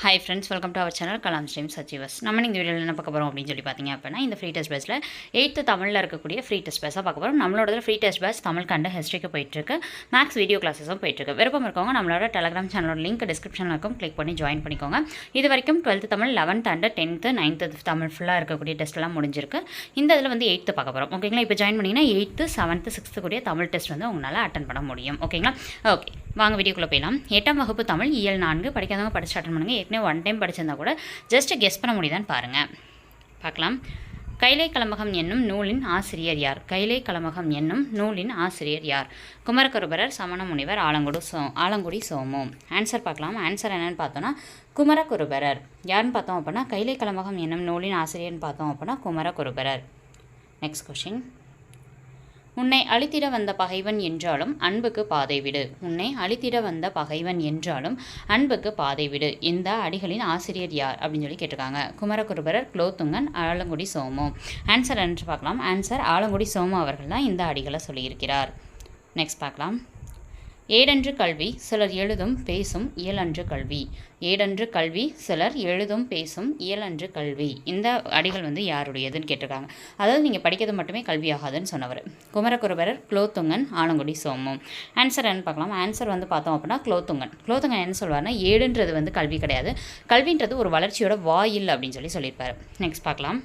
Hi friends welcome to our channel Kalam stream சச்சிவஸ் நம்ம இந்த வீடியோவில் என்ன பார்க்க போகிறோம் அப்படின்னு சொல்லி பார்த்தீங்க அப்படின்னா இந்த ஃப்ரீ டெஸ்ட் பேஸில் எயித்து தமிழில் இருக்கக்கூடிய ஃப்ரீ டெஸ்ட் பேஸாக பார்க்க போகிறோம் நம்மளோட ஃப்ரீ டெஸ்ட் பேஸ் தமிழ் கண்டு ஹிஸ்ட்ரிக்கு போயிட்டுருக்கு மேக்ஸ் வீடியோ கிளாஸஸும் போயிட்டுருக்கு விருப்பம் இருக்கவங்க நம்மளோட டெலகிராம் சேனலோட லிங்க் டிஸ்கிரிப்ஷனில் இருக்கும். கிளிக் பண்ணி ஜாயின் பண்ணிக்கோங்க. இது வரைக்கும் twelfth Tamil eleventh and tenth ninth Tamil ஃபுல்லாக இருக்கக்கூடிய டெஸ்ட்லாம் முடிஞ்சிருக்கு. இந்த இதில் வந்து எயித்து பார்க்க போகிறோம் ஓகேங்களா இப்போ ஜாயின் பண்ணிங்கன்னா எயித்து செவன்த்து சிக்ஸ்த்து கூடிய தமிழ் டெஸ்ட் வந்து உங்களால் அட்டன் பண்ண முடியும். ஓகேங்களா ஓகே வாங்க வீடியோக்குள்ளே போயிடலாம். எட்டாம் வகுப்பு தமிழ் இயல் நான்கு. படிக்காதவங்க படிச்சு அட்டன் பண்ணுங்கள் ஏற்கனவே ஒன் டைம் படிச்சிருந்தா கூட ஜஸ்ட் கெஸ் பண்ண முடியுதான்னு பாருங்கள் பார்க்கலாம். கைலை கலம்பகம் என்னும் நூலின் ஆசிரியர் யார்? கைலை கலமகம் என்னும் நூலின் ஆசிரியர் யார்? குமரகுருபரர் சமண முனிவர் ஆலங்குடி சோ ஆலங்குடி சோமு. ஆன்சர் பார்க்கலாம். ஆன்சர் என்னென்னு பார்த்தோன்னா குமரகுருபரர். யாருன்னு பார்த்தோம் அப்படின்னா கைலை கலம்பகம் என்னும் நூலின் ஆசிரியர்னு பார்த்தோம் அப்படின்னா குமரகுருபரர். நெக்ஸ்ட் கொஷின் உன்னை அழித்திட வந்த பகைவன் என்றாலும் அன்புக்கு பாதை விடு. உன்னை அழித்திட வந்த பகைவன் என்றாலும் அன்புக்கு பாதை விடு. இந்த அடிகளின் ஆசிரியர் யார்? அப்படின்னு சொல்லி கேட்டிருக்காங்க. குமரகுருபரர் குலோத்துங்கன் ஆலங்குடி சோமு. ஆன்சர் என்று பார்க்கலாம். ஆன்சர் ஆலங்குடி சோமு அவர்கள் தான் இந்த அடிகளை சொல்லியிருக்கிறார். நெக்ஸ்ட் பார்க்கலாம். ஏடன்று கல்வி சிலர் எழுதும் பேசும் இயலன்று கல்வி. ஏடன்று கல்வி சிலர் எழுதும் பேசும் இயலன்று கல்வி. இந்த அடிகள் வந்து யாருடையதுன்னு கேட்டிருக்காங்க. அதாவது நீங்கள் படிக்கிறது மட்டுமே கல்வி ஆகாதுன்னு சொன்னவர். குமரகுருபரர் குலோத்துங்கன் ஆலங்குடி சோமம். ஆன்சர் என்ன பார்க்கலாம். ஆன்சர் வந்து பார்த்தோம் அப்படின்னா குலோத்துங்கன். குலோத்துங்கன் என்ன சொல்வார்னா ஏடுன்றது வந்து கல்வி கிடையாது. கல்வின்றது ஒரு வளர்ச்சியோட வாயில் அப்படின்னு சொல்லி சொல்லியிருப்பார். நெக்ஸ்ட் பார்க்கலாம்.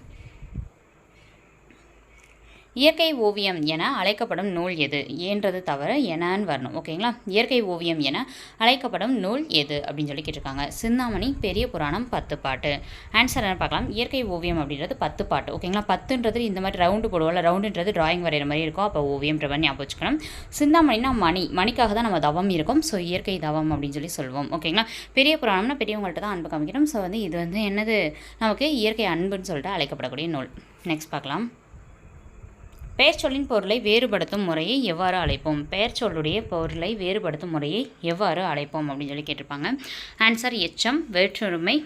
இயற்கை ஓவியம் என அழைக்கப்படும் நூல் எது? ஏன்றது தவிர எனான்னு வரணும். ஓகேங்களா? இயற்கை ஓவியம் என அழைக்கப்படும் நூல் எது? அப்படின்னு சொல்லி கேட்டிருக்காங்க. சிந்தாமணி பெரிய புராணம் பத்து பாட்டு. ஆன்சர் என்ன பார்க்கலாம். இயற்கை ஓவியம் அப்படின்றது பத்து பாட்டு. ஓகேங்களா? பத்துன்றது இந்த மாதிரி ரவுண்டு போடுவோம்ல ரவுண்டுன்றது டிராயிங் வரைகிற மாதிரி இருக்கும். அப்போ ஓவியம்ன்ற மாதிரி ஞாபகம் வச்சுக்கணும். சிந்தாமணினா மணி. மணிக்காக தான் நம்ம தவம் இருக்கும். ஸோ இயற்கை தவம் அப்படின்னு சொல்லி சொல்லுவோம் ஓகேங்களா? பெரிய புராணம்னா பெரியவங்கள்ட்ட தான் அன்பு காமிக்கணும் ஸோ வந்து இது வந்து என்னது? நமக்கு இயற்கை அன்புன்னு சொல்லிட்டு அழைக்கப்படக்கூடிய நூல். நெக்ஸ்ட் பார்க்கலாம். பெயர்ச்சொல்லின் பொருளை வேறுபடுத்தும் முறையை எவ்வாறு அழைப்போம்? பெயர்ச்சொல்லுடைய பொருளை வேறுபடுத்தும் முறையை எவ்வாறு அழைப்போம்? அப்படின்னு சொல்லி கேட்டிருப்பாங்க. ஆன்சர் எச்சம் வேற்றுமை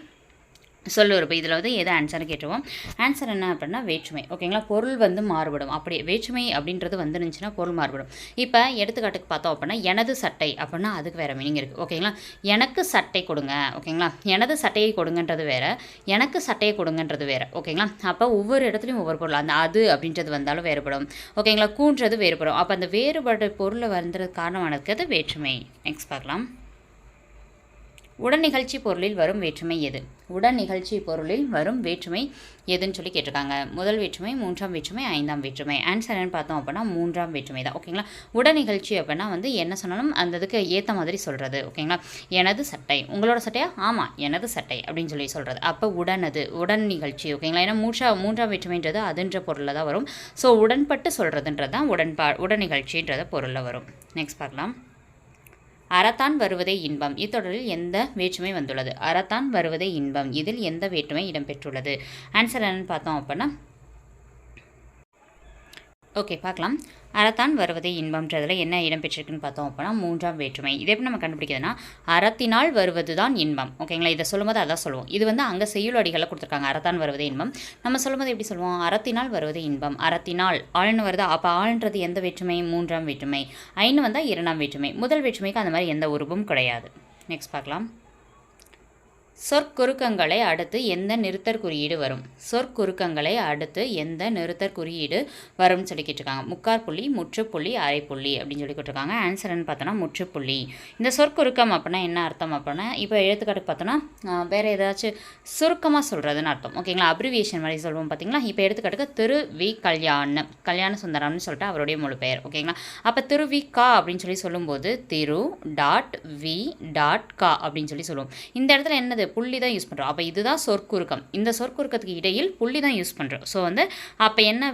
சொல்லுறப்பு இதில் வந்து எது ஆன்சர்னு கேட்டுருவோம். ஆன்சர் என்ன அப்படின்னா வேற்றுமை. ஓகேங்களா பொருள் வந்து மாறுபடும். அப்படி வேற்றுமை அப்படின்றது வந்துருந்துச்சுன்னா பொருள் மாறுபடும். இப்போ எடுத்துக்காட்டுக்கு பார்த்தோம் அப்படின்னா எனது சட்டை அப்படின்னா அதுக்கு வேறு மீனிங் இருக்குது ஓகேங்களா எனக்கு சட்டை கொடுங்க. ஓகேங்களா எனது சட்டையை கொடுங்கன்றது வேறு எனக்கு சட்டையை கொடுங்கன்றது வேறு. ஓகேங்களா அப்போ ஒவ்வொரு இடத்துலையும் ஒவ்வொரு பொருள். அந்த அது அப்படின்றது வந்தாலும் வேறுபடும். ஓகேங்களா கூன்றது வேறுபடும். அப்போ அந்த வேறுபட்ட பொருளை வந்துறது காரணமானதுக்கு அது வேற்றுமை. நெக்ஸ்ட் பார்க்கலாம். உடன் நிகழ்ச்சி பொருளில் வரும் வேற்றுமை எது? உடன் நிகழ்ச்சி பொருளில் வரும் வேற்றுமை எதுன்னு சொல்லி கேட்டிருக்காங்க. முதல் வேற்றுமை மூன்றாம் வேற்றுமை ஐந்தாம் வேற்றுமை. ஆன்சர் என்னன்னு பார்த்தோம் அப்படின்னா மூன்றாம் வேற்றுமை தான். ஓகேங்களா உடன் நிகழ்ச்சி அப்படின்னா வந்து என்ன சொன்னாலும் அந்த இதுக்கு ஏற்ற மாதிரி சொல்கிறது ஓகேங்களா எனது சட்டை. உங்களோட சட்டையா? ஆமாம் எனது சட்டை அப்படின்னு சொல்லி சொல்கிறது அப்போ உடனது உடன் நிகழ்ச்சி. ஓகேங்களா ஏன்னா மூன்றா மூன்றாம் வேற்றுமைன்றது அதுன்ற பொருளில் தான் வரும். ஸோ உடன்பட்டு சொல்கிறதுன்றது தான் உடன்பா உடன் நிகழ்ச்சின்றத பொருளில் வரும். நெக்ஸ்ட் பார்க்கலாம். அறத்தான் வருவதே இன்பம். இத்தொடரில் எந்த வேற்றுமை வந்துள்ளது? அறத்தான் வருவதே இன்பம். இதில் எந்த வேற்றுமை இடம்பெற்றுள்ளது? ஆன்சர் என்னன்னு பார்த்தோம் அப்படின்னா ஓகே பார்க்கலாம். அறத்தான் வருவதே இன்பம்ன்றதில் என்ன இடம்பெற்றிருக்குன்னு பார்த்தோம் அப்படின்னா மூன்றாம் வேற்றுமை. இதை எப்படி நம்ம கண்டுபிடிக்கிறதுனா அறத்தினால் வருவது தான் இன்பம் ஓகேங்களா இதை சொல்லும்போது அதான் சொல்லுவோம். இது வந்து அங்கே செய்யுள் அடிகளை கொடுத்துருக்காங்க. அறத்தான் வருவதே இன்பம். நம்ம சொல்லும்போது எப்படி சொல்லுவோம்? அறத்தினால் வருவது இன்பம். அறத்தினால் ஆள்னு வருது? அப்போ ஆள்ன்றது எந்த வேற்றுமை? மூன்றாம் வேற்றுமை. ஐன்னு வந்தால் இரண்டாம் வேற்றுமை. முதல் வேற்றுமைக்கு அந்த மாதிரி எந்த உருவும் கிடையாது. நெக்ஸ்ட் பார்க்கலாம். சொற்குறுக்கங்களை அடுத்து எந்த நிறுத்தற் குறியீடு வரும்? சொற்குறுக்கங்களை அடுத்து எந்த நிறுத்தற் குறியீடு வரும்னு சொல்லிக்கிட்டு இருக்காங்க முக்கார் புள்ளி முற்றுப்புள்ளி அரைப்புள்ளி அப்படின்னு சொல்லி கேட்டிருக்காங்க ஆன்சர்னு பார்த்தோன்னா முற்றுப்புள்ளி இந்த சொற்குறுக்கம் அப்படின்னா என்ன அர்த்தம் அப்படின்னா இப்போ எழுத்துக்காட்டுக்கு பார்த்தோன்னா வேறு ஏதாச்சும் சுருக்கமாக சொல்கிறதுன்னு அர்த்தம். ஓகேங்களா அப்ரிவியேஷன் மாதிரி சொல்லுவோம் பார்த்தீங்களா? இப்போ எடுத்துக்காட்டுக்கு திரு வி கல்யாணம் கல்யாண சுந்தரம்னு சொல்லிட்டு அவருடைய முழு பெயர். ஓகேங்களா அப்போ திரு வி கா அப்படின்னு சொல்லி சொல்லும்போது திரு டாட் வி டாட் கா அப்படின்னு சொல்லி சொல்லுவோம். இந்த இடத்துல என்னது புள்ளி தான் யூஸ் பண்ணுறோம் அப்போ இதுதான் சொற்குறுக்கம். இந்த சொற்குறுக்கத்துக்கு இடையில் புள்ளி தான் யூஸ் பண்ணுறோம் ஸோ வந்து அப்போ என்ன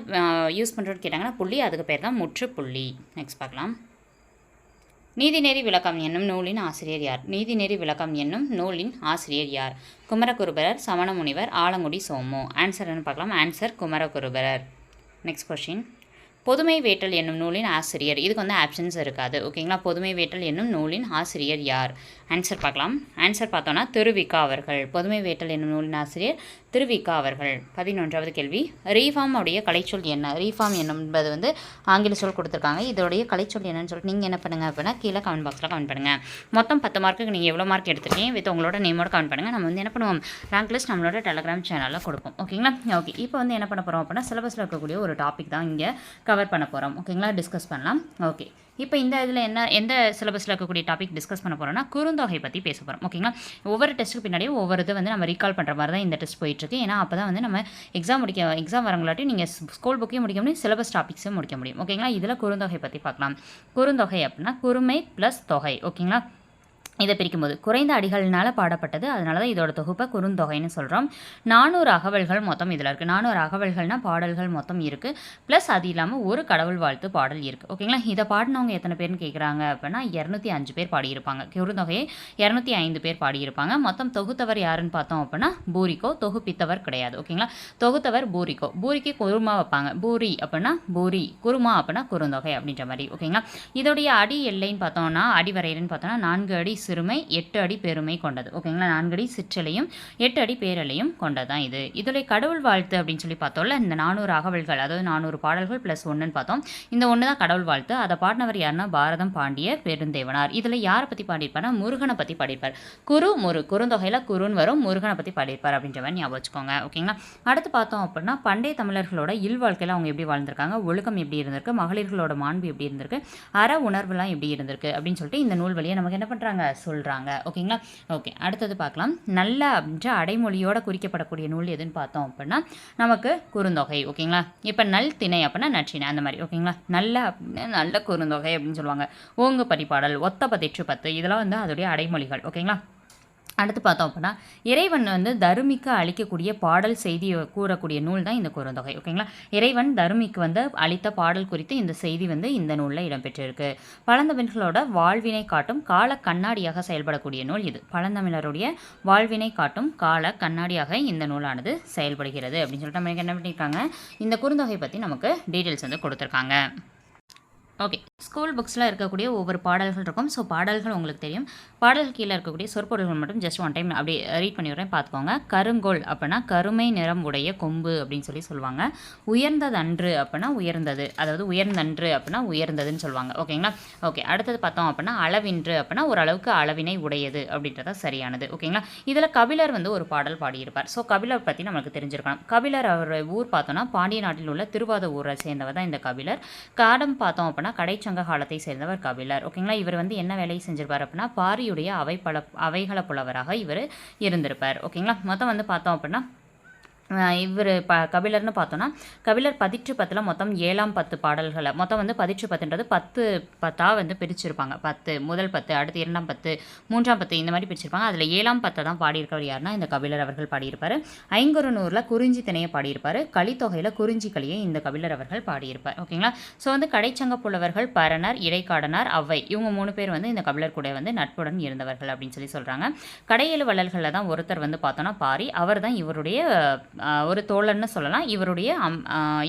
யூஸ் பண்ணுறோன்னு கேட்டாங்கன்னா புள்ளி அதுக்கு பேர் தான் முற்றுப்புள்ளி. நெக்ஸ்ட் பார்க்கலாம். நீதிநெறி விளக்கம் என்னும் நூலின் ஆசிரியர் யார்? நீதிநெறி விளக்கம் என்னும் நூலின் ஆசிரியர் யார்? குமரகுருபரர் சமண முனிவர் ஆலங்குடி சோமு. என்ன பார்க்கலாம். Answer Kumaraguruparar. Next question Pothumai Vettal என்னும் நூலின் ஆசிரியர். இதுக்கு வந்து ஆப்ஷன்ஸ் இருக்காது. ஓகேங்களா பொதுமை வேட்டல் என்னும் நூலின் ஆசிரியர் யார்? ஆன்சர் பார்க்கலாம். ஆன்சர் பார்த்தோன்னா திருவிக்கா அவர்கள். பொதுமை வேட்டல் என்னும் நூலின் ஆசிரியர் திருவிக்கா அவர்கள். பதினொன்றாவது கேள்வி. ரீஃபார்ம் உடைய கலைச்சொல் என்ன? ரீஃபார்ம் என்பது வந்து ஆங்கில சொல் கொடுத்துருக்காங்க. இதோடைய கலைச்சொல் என்னன்னு சொல்லிட்டு நீங்கள் என்ன பண்ணுங்கள் அப்படின்னா கீழே கமெண்ட் பாக்ஸில் கமெண்ட் பண்ணுங்கள் மொத்தம் பத்து மார்க்குக்கு நீங்கள் எவ்வளோ மார்க் எடுத்துருக்கீங்க? வித் உங்களோட நேமோட கமெண்ட் பண்ணுங்கள் நம்ம வந்து என்ன பண்ணுவோம்? ரேங்க் லிஸ்ட் நம்மளோட டெலகிராம் சேனலில் கொடுப்போம். ஓகேங்களா ஓகே இப்போ வந்து என்ன பண்ண போகிறோம் அப்படின்னா சிலபஸில் இருக்கக்கூடிய ஒரு டாபிக் தான் இங்கே கவர் பண்ண போகிறோம் ஓகேங்களா டிஸ்கஸ் பண்ணலாம். ஓகே இப்போ இந்த இதில் என்ன எந்த சிலபஸில் இருக்கக்கூடிய டாபிக் டிஸ்கஸ் பண்ண போகிறோம்னா குறுந்தொகை பற்றி பேச போகிறோம் ஓகேங்களா ஒவ்வொரு டெஸ்ட்டுக்கு பின்னாடியும் ஒவ்வொரு இது வந்து நம்ம ரீகால் பண்ணுற மாதிரி தான் இந்த டெஸ்ட் போயிட்டுருக்கு ஏன்னா அப்போ தான் வந்து நம்ம எக்ஸாம் முடிக்க எக்ஸாம் வரங்களாட்டி நீங்கள் ஸ்கூல் புக்கையும் முடிக்க முடியும் சிலபஸ் டாபிக்ஸும் முடிக்க முடியும். ஓகேங்களா இதில் குறுந்தொகை பற்றி பார்க்கலாம். குறுந்தொகை அப்படின்னா குறுமை ப்ளஸ் தொகை. ஓகேங்களா இதை பிரிக்கும்போது. குறைந்த அடிகள்னால பாடப்பட்டது. அதனால தான் இதோட தொகுப்பை குறுந்தொகைன்னு சொல்கிறோம் நானூறு அகவல்கள் மொத்தம் இதில் இருக்குது நானூறு அகவல்கள்னால் பாடல்கள் மொத்தம் இருக்குது ப்ளஸ் அது இல்லாமல் ஒரு கடவுள் வாழ்த்து பாடல் இருக்குது ஓகேங்களா? இதை பாடினவங்க எத்தனை பேர்னு கேட்குறாங்க அப்படின்னா இரநூத்தி அஞ்சு பேர் பாடியிருப்பாங்க. குறுந்தொகையை இரநூத்தி ஐந்து பேர் பாடியிருப்பாங்க. மொத்தம் தொகுத்தவர் யாருன்னு பார்த்தோம் அப்படின்னா பூரிக்கோ தொகுப்பித்தவர் கிடையாது. ஓகேங்களா? தொகுத்தவர் பூரிக்கோ. பூரிக்கு குருமா வைப்பாங்க. பூரி அப்படின்னா பூரி குருமா அப்படின்னா குறுந்தொகை அப்படின்ற மாதிரி. ஓகேங்களா? இதோடைய அடி எல்லைன்னு பார்த்தோம்னா அடிவரையர்னு பார்த்தோம்னா நான்கு அடி சிறுமை எட்டு அடி பெருமை கொண்டது. ஓகேங்களா? நான்கு அடி சிற்றலையும் எட்டு அடி பேரலையும் கொண்டதான் இது. இதில் கடவுள் வாழ்த்து அப்படின்னு சொல்லி பார்த்தோம்ல இந்த நானூறு அகவல்கள் அதாவது நானூறு பாடல்கள் ப்ளஸ் ஒன்றுன்னு பார்த்தோம். இந்த ஒன்று தான் கடவுள் வாழ்த்து. அதை பாடினவர் யாருன்னா பாரதம் பாண்டிய பெருந்தேவனார். இதில் யாரை பற்றி பாடியிருப்பார்னா முருகனை பற்றி பாடியிருப்பார். குரு முரு குறுந்தொகையில் குருன்னு வரும் முருகனை பற்றி பாடியிருப்பார் அப்படின்ற மாதிரி ஞாபகம் வச்சுக்கோங்க. ஓகேங்களா? அடுத்து பார்த்தோம் அப்படின்னா பண்டைய தமிழர்களோட இல்வாழ்க்கையில் அவங்க எப்படி வாழ்ந்திருக்காங்க ஒழுக்கம் எப்படி இருந்திருக்கு மகளிர்களோட மாண்பு எப்படி இருந்திருக்கு அற உணர்வுலாம் எப்படி இருந்திருக்கு அப்படின்னு சொல்லிட்டு இந்த நூல் வழியை நமக்கு என்ன பண்ணுறாங்க சொல்கிறாங்க ஓகேங்களா? ஓகே அடுத்தது பார்க்கலாம். நல்ல அப்படின்ற அடைமொழியோட குறிக்கப்படக்கூடிய நூல் எதுன்னு பார்த்தோம் அப்படின்னா நமக்கு குறுந்தொகை. ஓகேங்களா? இப்போ நல் திணை அப்படின்னா நற்றினை அந்த மாதிரி. ஓகேங்களா? நல்ல அப்படின்னா நல்ல குறுந்தொகை அப்படின்னு சொல்லுவாங்க. ஓங்கு பரிபாடல் ஒத்த பதிற்று பத்து இதெல்லாம் வந்து அதோடைய அடைமொழிகள். ஓகேங்களா? அடுத்து பார்த்தோம் அப்படின்னா இறைவன் வந்து தருமிக்கு அளிக்கக்கூடிய பாடல் செய்தி கூறக்கூடிய நூல் தான் இந்த குறுந்தொகை ஓகேங்களா? இறைவன் தருமிக்கு வந்து அளித்த பாடல் குறித்து இந்த செய்தி வந்து இந்த நூலில் இடம்பெற்றிருக்கு. பழந்தமிழர்களோட வாழ்வினை காட்டும் கால கண்ணாடியாக செயல்படக்கூடிய நூல் இது. பழந்தமிழருடைய வாழ்வினை காட்டும் கால கண்ணாடியாக இந்த நூலானது செயல்படுகிறது அப்படின்னு சொல்லிட்டு நம்ம என்ன பண்ணியிருக்காங்க? இந்த குறுந்தொகை பற்றி நமக்கு டீட்டெயில்ஸ் வந்து கொடுத்துருக்காங்க. ஓகே ஸ்கூல் புக்ஸில் இருக்கக்கூடிய ஒவ்வொரு பாடல்கள் இருக்கும். ஸோ பாடல்கள் உங்களுக்கு தெரியும். பாடல் கீழே இருக்கக்கூடிய சொற்பொருள்கள் மட்டும் ஜஸ்ட் ஒன் டைம் அப்படி ரீட் பண்ணி விடுறேன். பார்த்துக்கோங்க. கருங்கோல் அப்படின்னா கருமை நிறம் உடைய கொம்பு அப்படின்னு சொல்லி சொல்லுவாங்க. உயர்ந்ததன்று அப்படின்னா உயர்ந்தது. அதாவது உயர்ந்தன்று அப்படின்னா உயர்ந்ததுன்னு சொல்லுவாங்க. ஓகேங்களா ஓகே அடுத்தது பார்த்தோம் அப்படின்னா அளவின்று அப்படின்னா ஓரளவுக்கு அளவினை உடையது அப்படின்றத சரியானது. ஓகேங்களா இதில் கபிலர் வந்து ஒரு பாடல் பாடியிருப்பார். ஸோ கபிலர் பற்றி நம்மளுக்கு தெரிஞ்சிருக்கணும். கபிலர் அவர் ஊர் பார்த்தோன்னா பாண்டிய நாட்டில் உள்ள திருவாத ஊரை சேர்ந்தவர் தான் இந்த கபிலர். காடம் பார்த்தோம் அப்படின்னா கடைச்சங்க காலத்தை சேர்ந்தவர் கபிலர். ஓகேங்களா? இவர் வந்து என்ன வேலையை செஞ்சிருப்பார் அப்படின்னா பாரியுடைய அவை பல அவைகள புலவராக இவர் இருந்திருப்பார். ஓகேங்களா? மொத்தம் வந்து பார்த்தோம் அப்படின்னா இவர் ப கபிலர்னு பார்த்தோன்னா கபிலர் பதிற்று பத்தில் மொத்தம் ஏழாம் பத்து பாடல்களை மொத்தம் வந்து பதிற்று பத்துன்றது பத்து பத்தாக வந்து பிரிச்சிருப்பாங்க. பத்து முதல் பத்து அடுத்து இரண்டாம் பத்து மூன்றாம் பத்து இந்த மாதிரி பிரிச்சிருப்பாங்க. அதில் ஏழாம் பத்தை தான் பாடியிருக்கவர் யாருன்னா இந்த கபிலர் அவர்கள் பாடியிருப்பார். ஐங்குறுநூறில் குறிஞ்சி திணையை பாடியிருப்பார். கலித்தொகையில் குறிஞ்சி கலியை இந்த கபிலர் அவர்கள் பாடியிருப்பார். ஓகேங்களா? ஸோ வந்து கடைச்சங்க புலவர்கள் பரணர் இடைக்காடனார் அவ்வை இவங்க மூணு பேர் வந்து இந்த கபிலர் கூட வந்து நட்புடன் இருந்தவர்கள் அப்படின்னு சொல்லி சொல்கிறாங்க கடையெழு வள்ளல்களில் தான் ஒருத்தர் வந்து பார்த்தோன்னா பாரி அவர் தான் இவருடைய ஒரு தோழர்னு சொல்லலாம். இவருடைய அம்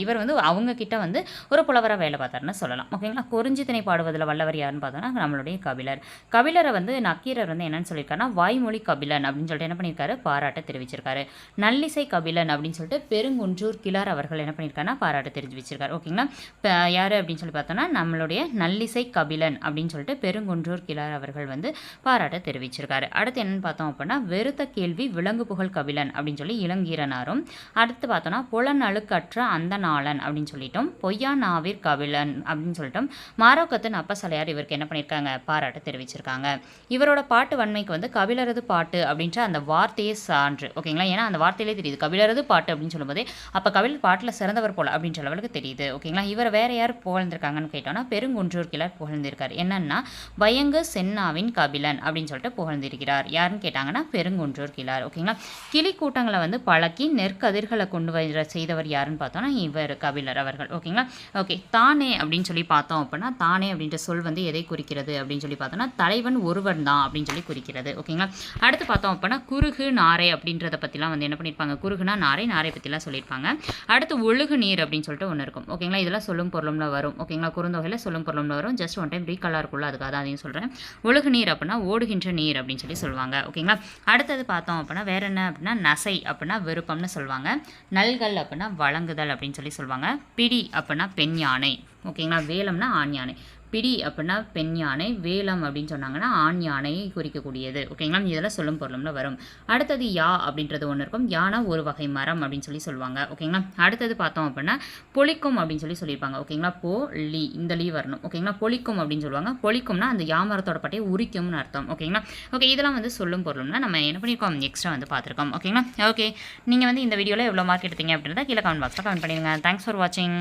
இவர் வந்து அவங்க கிட்ட வந்து ஒரு புலவராக வேலை பார்த்தாருன்னு சொல்லலாம். ஓகேங்களா? குறிஞ்சி திணை பாடுவதில் வல்லவர் யாருன்னு பார்த்தோன்னா நம்மளுடைய கபிலர். கபிலரை வந்து நக்கீரர் வந்து என்னன்னு சொல்லியிருக்காருன்னா வாய்மொழி கபிலன் அப்படின்னு சொல்லிட்டு என்ன பண்ணியிருக்காரு? பாராட்ட தெரிவிச்சிருக்காரு. நல்லிசை கபிலன் அப்படின்னு சொல்லிட்டு பெருங்குன்றூர் கிளார் அவர்கள் என்ன பண்ணியிருக்காருன்னா பாராட்ட தெரிவிச்சிருக்காரு. ஓகேங்களா? இப்போ யார் அப்படின்னு சொல்லி பார்த்தோன்னா நம்மளுடைய நல்லிசை கபிலன் அப்படின்னு சொல்லிட்டு பெருங்குன்றூர் கிளார் அவர்கள் வந்து பாராட்ட தெரிவிச்சிருக்காரு. அடுத்து என்னன்னு பார்த்தோம் அப்படின்னா வெறுத்த கேள்வி விலங்கு புகழ் கபிலன் அப்படின்னு சொல்லி இளங்கீரனாரும் அடுத்து பார்த்தோன்னா புலனழுக்கற்ற அந்த நாளன் அப்படின்னு சொல்லிட்டோம். பொய்யா நாவிற் கபிலன் அப்படின்னு சொல்லிட்டோம். மாரோக்கத்தின் அப்பசலையார் இவருக்கு என்ன பண்ணியிருக்காங்க? பாராட்டு தெரிவிச்சிருக்காங்க. இவரோட பாட்டு வன்மைக்கு வந்து கபிலரது பாட்டு அப்படின்ற அந்த வார்த்தையே சான்று. ஓகேங்களா? ஏன்னா அந்த வார்த்தையிலே தெரியுது. கவிழரது பாட்டு அப்படின்னு சொல்லும்போதே அப்போ கவிழ் பாட்டில் சிறந்தவர் போல அப்படின்ற அளவுக்கு தெரியுது. ஓகேங்களா? இவர் வேற யார் புகழ்ந்திருக்காங்கன்னு கேட்டோம்னா பெருங்குன்றூர் கிளர் புகழ்ந்திருக்கார். என்னன்னா பயங்கு சென்னாவின் கபிலன் அப்படின்னு சொல்லிட்டு புகழ்ந்திருக்கிறார். யாருன்னு கேட்டாங்கன்னா பெருங்குன்றூர் கிளார் ஓகேங்களா? கிளி கூட்டங்களை வந்து பழக்கி நெற்கதிர்களை கொண்டு வர செய்தவர் யாருன்னு பார்த்தோம்னா இவர் கபிலர் அவர்கள். ஓகேங்களா? ஓகே தானே அப்படின்னு சொல்லி பார்த்தோம் அப்படின்னா தானே அப்படின்ற சொல் வந்து எதை குறிக்கிறது அப்படின்னு சொல்லி பார்த்தோம்னா தலைவன் ஒருவன் தான் அப்படின்னு சொல்லி குறிக்கிறது. ஓகேங்களா? அடுத்து பார்த்தோம் அப்படின்னா குறுகு நாரை அப்படின்றத பற்றிலாம் வந்து என்ன பண்ணியிருப்பாங்க? குறுகுனா நாரை நாரை பற்றிலாம் சொல்லியிருப்பாங்க. அடுத்து ஒழுகு நீர் அப்படின்னு சொல்லிட்டு ஒன்று இருக்கும். ஓகேங்களா? இதெல்லாம் சொல்லும் பொருளும்ல வரும். ஓகேங்களா? குறுந்தொகையில் சொல்லும் பொருளும்ல வரும். ஜஸ்ட் ஒன் டைம் ரீகலாக இருக்குள்ள அதுக்காக தான் அதையும் சொல்கிறேன் ஒழுகு நீர் அப்படின்னா ஓடுகின்ற நீர் அப்படின்னு சொல்லி சொல்லுவாங்க. ஓகேங்களா? அடுத்தது பார்த்தோம் அப்படின்னா வேற என்ன அப்படின்னா நசை அப்படின்னா விருப்பம்னு சொல்லுவாங்க. நல்கள் அப்படின்னா வழங்குதல் அப்படின்னு சொல்லி சொல்லுவாங்க. பிடி அப்படின்னா பெண் யானை. ஓகேங்களா? வேலம்னா ஆண் யானை. பிடி அப்படின்னா பெண் யானை வேலம் அப்படின்னு சொன்னாங்கன்னா ஆண் யானையை குறிக்கக்கூடியது. ஓகேங்களா இதெல்லாம் சொல்லும் பொருளும்ல வரும். அடுத்தது யா அப்படின்றது ஒன்று இருக்கும். யானை ஒரு வகை மரம் அப்படின்னு சொல்லி சொல்லுவாங்க. ஓகேங்களா அடுத்தது பார்த்தோம் அப்படின்னா பொலிக்கும் அப்படின்னு சொல்லி சொல்லியிருப்பாங்க. ஓகேங்களா போ லீ இந்த லீ வரணும். ஓகேங்களா பொலிக்கும் அப்படின்னு சொல்லுவாங்க. பொலிக்கும்னா அந்த யாமரத்தோட பட்டையை உரிக்கும்னு அர்த்தம். ஓகேங்களா ஓகே இதெல்லாம் வந்து சொல்லும் பொருளும்னா நம்ம என்ன பண்ணியிருக்கோம்? எக்ஸ்ட்ரா வந்து பார்த்துருக்கோம். ஓகேங்களா ஓகே நீங்கள் வந்து இந்த வீடியோவில் எவ்வளோ மார்க் எடுத்தீங்க அப்படின்றத கீழே கமெண்ட் பாக்ஸில் கமெண்ட் பண்ணிடுங்க. தேங்க்ஸ் ஃபார் வாட்சிங்